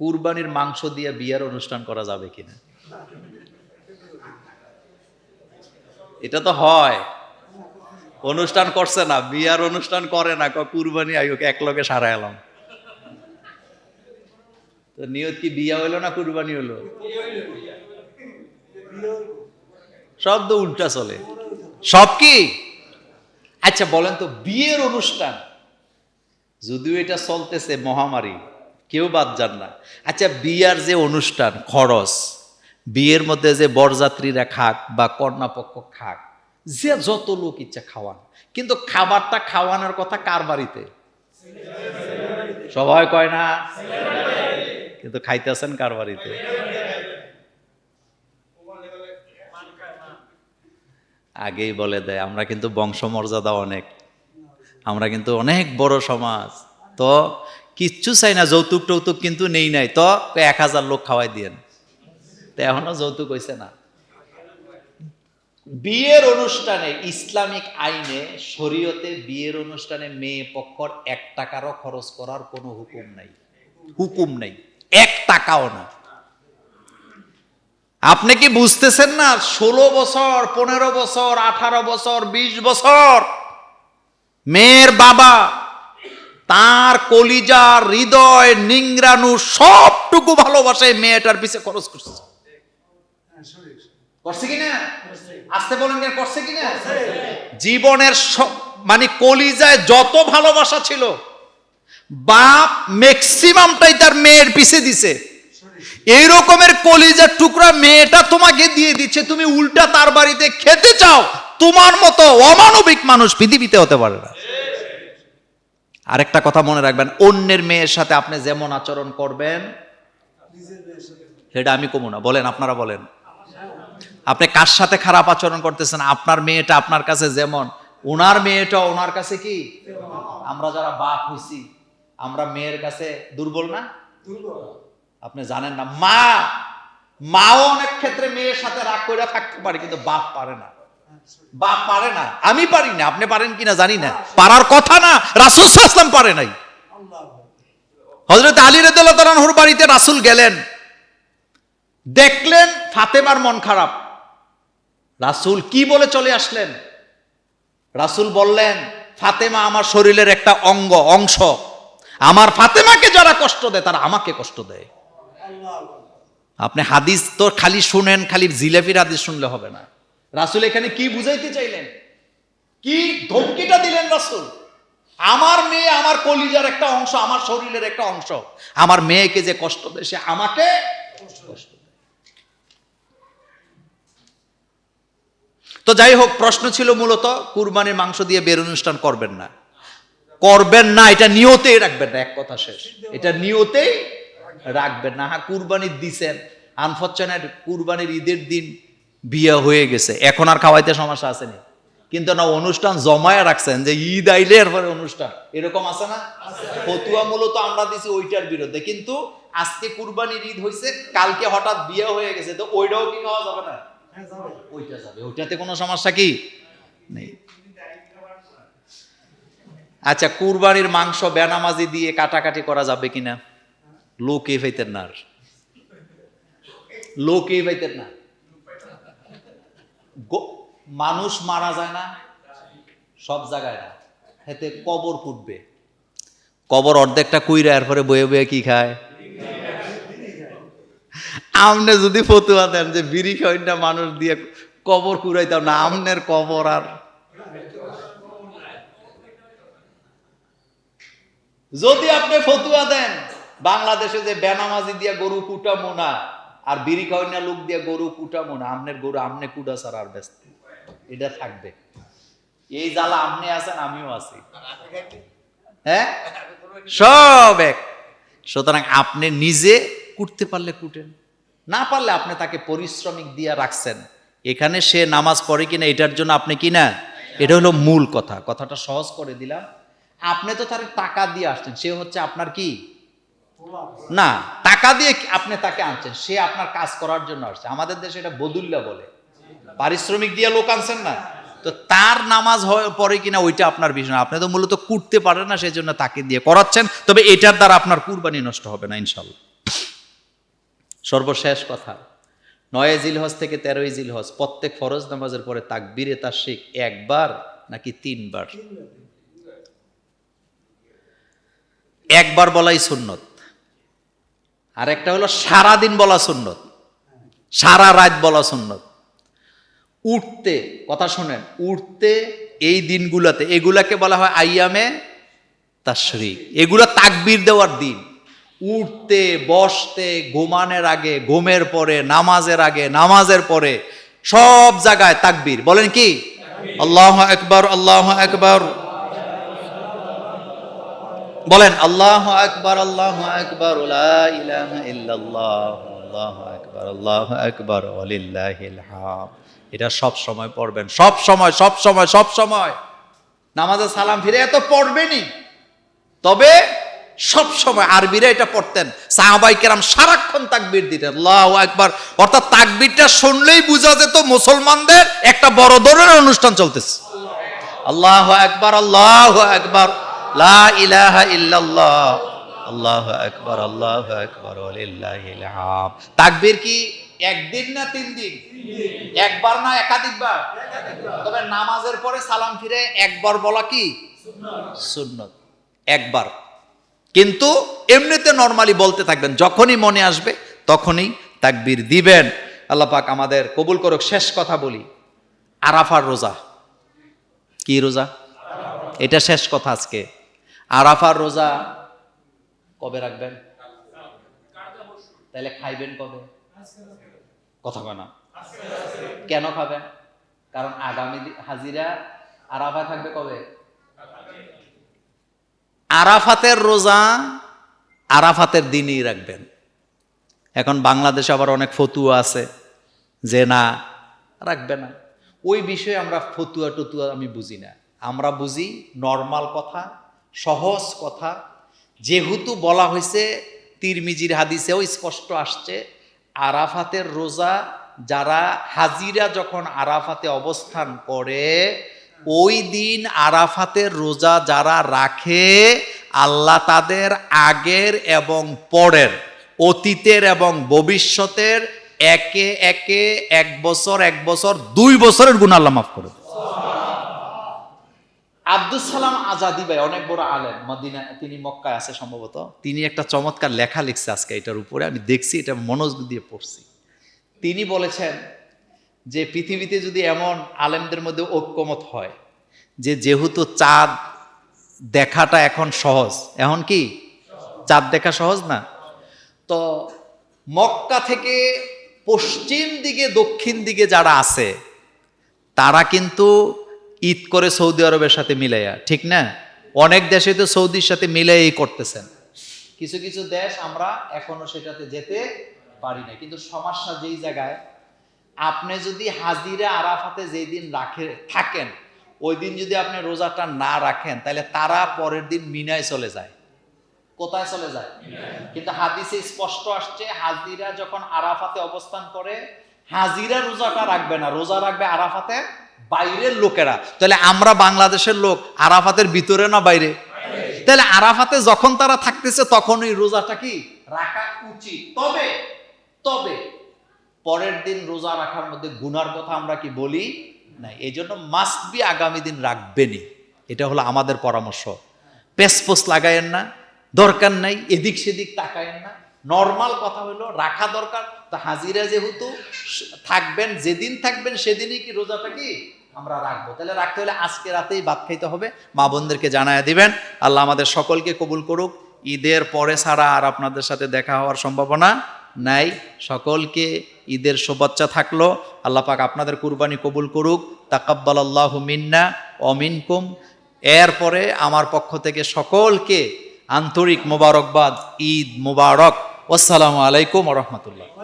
কুরবানির মাংস দিয়ে বিয়ার অনুষ্ঠান করা যাবে কিনা? এটা তো হয়। অনুষ্ঠান করছে না, বিয়ার অনুষ্ঠান করে না কুরবানি আইকে এক লগে সারা এলাম। তো নিয়ত কি বিয়া হইল না কুরবানি হইল? সব তো উল্টা চলে। সব কি? আচ্ছা বলেন তো, বিয়ের অনুষ্ঠান, যদিও এটা চলতেছে মহামারী কেউ বাদ যান না। আচ্ছা বিয়ার যে অনুষ্ঠান, খরচ, বিয়ের মধ্যে যে বরযাত্রীরা খাক বা কন্যাপক্ষ খাক, যে যত লোক ইচ্ছা খাওয়ান। কিন্তু খাবারটা খাওয়ানোর কথা কার বাড়িতে? সবাই কয় না। কিন্তু খাইতেছেন কার বাড়িতে? আগেই বলে দেয়, আমরা কিন্তু বংশমর্যাদা অনেক। আমরা কিন্তু অনেক বড় সমাজ। তো কিচ্ছু চাই না, যৌতুক টৌতুক কিন্তু নেই নাই। তো এক হাজার লোক খাওয়াই দিয়েন। তো এখনও যৌতুক হয়েছে না। বিয়ের অনুষ্ঠানে, ইসলামিক আইনে, শরীয়তে বিয়ের অনুষ্ঠানে মেয়ে পক্ষর এক টাকারও খরচ করার কোনো হুকুম নাই। হুকুম নাই। এক টাকাও না। আপনি কি বুঝতেছেন না? ষোলো বছর, পনেরো বছর, আঠারো বছর, বিশ বছর, মেয়ের বাবা তার কলিজা, হৃদয় নিংরানু সবটুকু ভালোবাসে মেয়েটার পিছে খরচ করছে। জীবনের মানে কলিজায় যত ভালোবাসা ছিল, বাপ ম্যাক্সিমামটাই তার মেয়ের পিছে দিছে। এই রকমের কলিজার টুকরা মেয়েটা তোমাকে দিয়ে দিচ্ছে, তুমি উল্টা তার বাড়িতে খেতে চাও, তোমার মতো অমানবিক মানুষ পৃথিবীতে হতে পারে না। আরেকটা কথা মনে রাখবেন, অন্যের মেয়ের সাথে আপনি যেমন আচরণ করবেন, সেটা আমি কমু না। বলেন, আপনারা বলেন। আপনি কার সাথে খারাপ আচরণ করতেছেন? আপনার মেয়েটা আপনার কাছে যেমন। ওনার মেয়েটা ওনার কাছে কি? আমরা যারা বাপ হইছি, আমরা মেয়ের কাছে দুর্বল না? আপনি জানেন না, মা, মাও অনেক ক্ষেত্রে মেয়ের সাথে রাগ করে থাকতে পারে, কিন্তু বাপ পারে না। বাপ পারে না। আমি পারি না, আপনি পারেন কিনা জানি না। পারার কথা না, রাসুল সাল্লাম পারে নাই। হজরত আলী রেদুল্লাহর বাড়িতে রাসুল গেলেন। দেখলেন ফাতেমার মন খারাপ। রাসুল কি বলে চলে আসলেন? রাসুল বললেন, ফাতেমা আমার শরীরের একটা অঙ্গ, অংশ। আমার ফাতেমাকে যারা কষ্ট দেয়, তারা আমাকে কষ্ট দেয়। আপনি হাদিস তো খালি শুনেন, খালি জিলেপির হাদিস শুনলে হবে না। রাসুল এখানে কি বুঝাইতে চাইলেন? কি ধমকিটা দিলেন রাসুল? আমার মেয়ে আমার কলিজার একটা অংশ, আমার শরীরের একটা অংশ। আমার মেয়েকে যে কষ্ট দেয়, সে আমাকে তো যাই হোক, প্রশ্ন ছিল মূলত, কুরবানির মাংস দিয়ে বের অনুষ্ঠান করবেন না। করবেন না, এটা নিয়তেই রাখবেন না, এক কথা শেষ। এটা নিয়তেই রাখবেন না। হ্যাঁ কুরবানি দিছেন। আনফর্চুনেট কুরবানির ঈদের দিন বিয়ে হয়ে গেছে। এখন আর খাওয়াইতে সমস্যা আসেনি কিন্তু না অনুষ্ঠান জমায় রাখছেন যে ঈদ আইলে এরপরে অনুষ্ঠান। এরকম আছে না? ফতুয়া মূলত আমরা দিছি ওইটার বিরুদ্ধে। কিন্তু আজকে কুরবানির ঈদ হয়েছে কালকে হঠাৎ বিয়ে হয়ে গেছে তো ওইটাও কি খাওয়া যাবে না? ওইটা যাবে। ওইটাতে কোনো সমস্যা কি? নেই। আচ্ছা কুরবানির মাংস বেনামাজি দিয়ে কাটাকাটি করা যাবে কিনা? লোকে পাইতেন না আর লোকে পাইতেন না মানুষ মারা যায় না, সব জায়গায় না। এতে কবর ফুটবে কবর অর্ধেকটা কুইরা, এরপরে বয়ে বয়ে কি খায়? আমনে যদি ফতুয়া দেন যে বিড়ি খাইনা মানুষ দিয়ে কবর কুড়াইতাম না, আমনের কবর আর। যদি আপনি ফতুয়া দেন, বাংলাদেশে যে বেনামাজি দিয়ে গরু কুটামো না আর বিড়ি খাওয়াইনা লোক দিয়ে গরু কুটামো না, আমনের গরু আমনে কুটা ছাড়া আর ব্যস্ত। এটা থাকবে। এই জ্বালা আপনি আছেন আমিও আছি। হ্যাঁ? সব এক। সুতরাং আপনি নিজে কুটতে পারলে কুটেন। না পারলে আপনি তাকে পরিশ্রমিক দিয়ে রাখছেন। এখানে সে নামাজ পড়ে কিনা এটার জন্য আপনি কিনা? এটা হলো মূল কথা। কথাটা সহজ করে দিলাম। আপনি তো তার টাকা দিয়ে আসছেন, সে হচ্ছে আপনার কি? না, টাকা দিয়ে আপনি তাকে আনছেন? সে আপনার কাজ করার জন্য আসছে। আমাদের দেশে এটা বদুল্লা বলে। পারিশ্রমিক দিয়ে লোক আনছেন না। তো তার নামাজ হয় পরে কিনা ওইটা আপনার বিষয়। আপনি তো মূলত কুটতে পারেন না, সেই জন্য তাকে দিয়ে করাচ্ছেন। তবে এটার দ্বারা আপনার কুরবানি নষ্ট হবে না, ইনশাল্লাহ। সর্বশেষ কথা। নয় জিলহজ থেকে তেরোই জিলহজ, প্রত্যেক ফরজ নামাজের পরে তাকবিরে তাশরিক একবার নাকি তিনবার? একবার বলাই সুন্নত। আর একটা হলো সারাদিন বলা সুন্নত। সারা রাত বলা সুন্নত। উঠতে কথা শোনেন উঠতে এই দিনগুলোতে এগুলাকে বলা হয় আইয়ামে তাশরিক। এগুলো তাকবির দেওয়ার দিন। উঠতে বসতে ঘুমানোর আগে ঘুমের পরে নামাজের আগে নামাজের পরে সব জায়গায় তাকবির। বলেন কি? আল্লাহ একবার আল্লাহ একবার বলেন, আল্লাহ আকবার আল্লাহ আকবার আকবার এটা সব সময় পড়বেন, সব সময় সব সময় সব সময়। নামাজে সালাম ফিরে এত পড়বেনই। তবে সব সময় আরবিরা এটা পড়তেন, সাহাবাই কেরাম সারাক্ষণ তাকবির দিতেন, আল্লাহ একবার অর্থাৎ তাকবিরটা শুনলেই বোঝা যেত মুসলমানদের একটা বড় ধরনের অনুষ্ঠান চলতেছে। আল্লাহ একবার আল্লাহ একবার লা ইলাহা ইল্লাল্লাহ। আল্লাহ একবার আল্লাহ হাম তাকবীর কি একদিন না তিন দিন? একবার না একাধিকবার? তবে নামাজের পরে সালাম ফিরে একবার বলা কি? সুন্নত। একবার। কিন্তু এমনিতে নর্মালি বলতে থাকবেন, যখনই মনে আসবে তখনই তাকবীর দিবেন। আল্লাহ পাক আমাদের কবুল করুক, শেষ কথা বলি। আরাফার রোজা। কি রোজা? এটা শেষ কথা আজকে। আরাফার রোজা কবে রাখবেন? তাহলে খাইবেন কবে? কথা কয় না। কেন খাবেন? কারণ আগামী হাজিরা আরাফা থাকবে কবে? আরাফাতের রোজা আরাফাতের দিনই রাখবেন। এখন বাংলাদেশে আবার অনেক ফতুয়া আছে যে না, রাখবে না। ওই বিষয়ে আমরা ফতুয়া টতুয়া আমি বুঝি না। আমরা বুঝি নর্মাল কথা সহজ কথা যেহেতু বলা হয়েছে, তিরমিজির হাদিসেও স্পষ্ট আসছে, আরাফাতের রোজা যারা হাজিরা যখন আরাফাতে অবস্থান করে, ওই দিন আরাফাতের রোজা যারা রাখে, আল্লাহ তাদের আগের এবং পরের, অতীতের এবং ভবিষ্যতের একে একে এক বছর এক বছর, দুই বছরের গুণ আল্লাহ মাফ করে। আব্দুল সালাম আজাদি ভাই অনেক বড় আলেম, মদিনা তিনি মক্কায় আছে সম্ভবত। তিনি একটা চমৎকার লেখা লিখছে আজকে এটার উপরে, আমি দেখছি, এটা মনোযোগ দিয়ে পড়ছি। তিনি বলেছেন যে পৃথিবীতে যদি এমন আলেমদের মধ্যে ঐক্যমত হয়, যে যেহেতু চাঁদ দেখাটা এখন সহজ, এখন কি? চাঁদ দেখা সহজ না? তো মক্কা থেকে পশ্চিম দিকে দক্ষিণ দিকে যারা আছে, তারা কিন্তু ঈদ করে সৌদি আরবের সাথে মিলাইয়া ঠিক না? অনেক দেশে তো সৌদির সাথে মিলাইয়াই করতেছেন। কিছু কিছু দেশ আমরা এখনও সেটাতে যেতে পারি না কিন্তু সমস্যা যেই জায়গায় আপনি যদি হাজিরা আরাফাতে যেই দিন রাখে থাকেন ওই দিন যদি আপনি রোজাটা না রাখেন তাহলে তারা পরের দিন মিনায় চলে যায়। কোথায় চলে যায়? কিন্তু হাদিসে স্পষ্ট আসছে হাজিরা যখন আরাফাতে অবস্থান করে হাজিরা রোজাটা রাখবে না। রোজা রাখবে আরাফাতে বাইরের লোকেরা। তাহলে আমরা বাংলাদেশের লোক আরাফাতের ভিতরে না বাইরে? তাহলে আরাফাতে যখন তারা থাকতেছে তখন ওই রোজাটা কি? রাখা উচিত। তবে তবে পরের দিন রোজা রাখার মধ্যে গুনার কথা আমরা কি বলি? না এই জন্য মাস্ট বি আগামী দিন রাখবেনই। এটা হলো আমাদের পরামর্শ। পেসপোস লাগায়েন না, দরকার নাই, এদিক সেদিক তাকায়েন না। নর্মাল কথা হলো রাখা দরকার। তা হাজিরা যেহেতু থাকবেন, যেদিন থাকবেন সেদিনই কি রোজাটা কি? আমরা রাখব। তাহলে রাখতে হলে আজকে রাতেই ভাত খাইতে হবে। মা বোনদেরকে জানায় দিবেন, আল্লাহ আমাদের সকলকে কবুল করুক। ঈদের পরে ছাড়া আর আপনাদের সাথে দেখা হওয়ার সম্ভাবনা নাই। সকলকে ঈদের শুভেচ্ছা থাকল। আল্লাহ পাক আপনাদের কুরবানি কবুল করুক। তাকাব্বাল আল্লাহ মিন্না অমিনকুম এরপরে আমার পক্ষ থেকে সকলকে আন্তরিক মোবারকবাদ, ঈদ মোবারক। আসসালামু আলাইকুম রহমতুল্লাহ।